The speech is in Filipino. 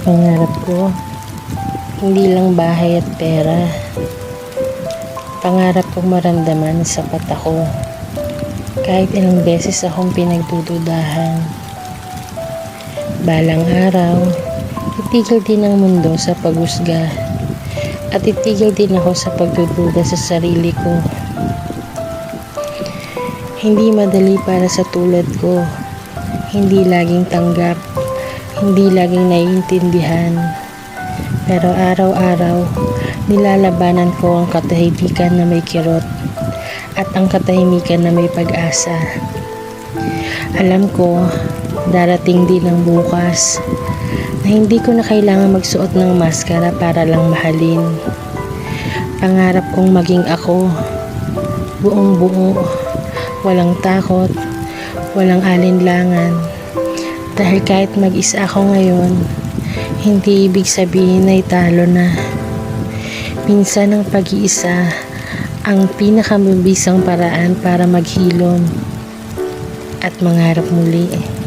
Pangarap ko, hindi lang bahay at pera. Pangarap kong maramdaman na sapat ako. Kahit ilang beses akong pinagdududahan. Balang araw, itigil din ang mundo sa paghusga. At itigil din ako sa pagdududa sa sarili ko. Hindi madali para sa tulad ko. Hindi laging tanggap. Hindi laging naiintindihan. Pero araw-araw, nilalabanan ko ang katahimikan na may kirot at ang katahimikan na may pag-asa. Alam ko, darating din ang bukas na hindi ko na kailangan magsuot ng maskara para lang mahalin. Pangarap kong maging ako, buong buo, walang takot, walang alinlangan. Dahil kahit mag-isa ako ngayon, hindi ibig sabihin na italo na. Minsan ang pag-iisa ang pinakamabisang paraan para maghilom at mangarap muli.